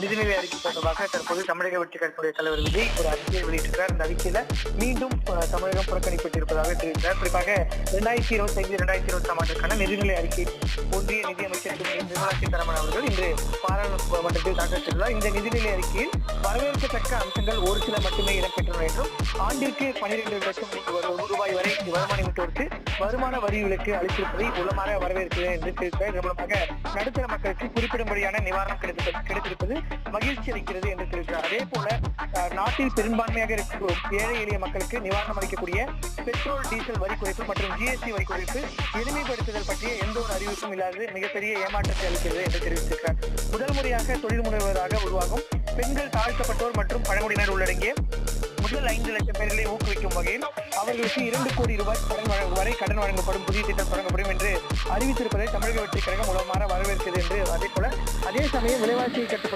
நிதிநிலை அறிக்கை தொடர்பாக தற்போது தமிழக வெற்றி கட்சியுடைய தலைவர் விஜய் ஒரு அறிக்கையை வெளியிட்டிருக்கிறார். அந்த அறிக்கையில மீண்டும் தமிழகம் புறக்கணிக்கப்பட்டிருப்பதாக தெரிவித்தார் குறிப்பாக இரண்டாயிரத்தி இருபத்தி ஐந்து இரண்டாயிரத்தி இருபத்தி ஆண்டுக்கான நிதிநிலை அறிக்கை ஒன்றிய நிதியமைச்சர் திரு நிர்மலா சீதாராமன் அவர்கள் இன்று பாராளுமன்றத்தில் தாக்கல் செய்துள்ளார். இந்த நிதிநிலை அறிக்கையில் குறிப்பிடத்தக்க அம்சங்கள் ஒரு சில மட்டுமே இடம்பெற்றன என்றும் ஆண்டிற்கு பனிரெண்டு லட்சம் ரூபாய் வரை வருமானம் ஈட்டுவோருக்கு வருமான வரி விலக்கு அளித்திருப்பதை உள்ளமாக வரவேற்கிறேன் என்று தெரிவித்தார் இதன் மூலமாக நடுத்தர மக்களுக்கு குறிப்பிடும்படியான நிவாரணம் கிடைத்திருப்பது மகிழ்ச்சி அளிக்கிறது என்று தெரிவித்தார் அதே போல நாட்டில் பெரும்பான்மையாக இருக்கும் ஏழை எளிய மக்களுக்கு நிவாரணம் அளிக்கக்கூடிய பெட்ரோல் டீசல் வரி குறைப்பு மற்றும் ஜிஎஸ்டி வரி குறைப்பு எளிமைப்படுத்துதல் பற்றிய எந்த ஒரு அறிவிப்பும் இல்லாதது மிகப்பெரிய ஏமாற்றத்தை அளிக்கிறது என்று தெரிவித்திருக்கிறார். முதல் முறையாக தொழில் முனைவராக உருவாகும் பெண்கள் தாழ்த்தப்பட்டோர் மற்றும் பழங்குடியினர் உள்ளடங்கிய முதல் ஐந்து லட்சம் பேர்களை ஊக்குவிக்கும் வகையில் அவர்களுக்கு இரண்டு கோடி ரூபாய் கடன் வரை கடன் வழங்கப்படும் புதிய திட்டம் தொடங்கப்படும் என்று அறிவித்திருப்பதை தமிழக வெற்றிக் கழகம் உலகமாக வரவேற்கிறது என்று அதே போல அதே சமயம் விலைவாசியை கட்டுப்படுத்த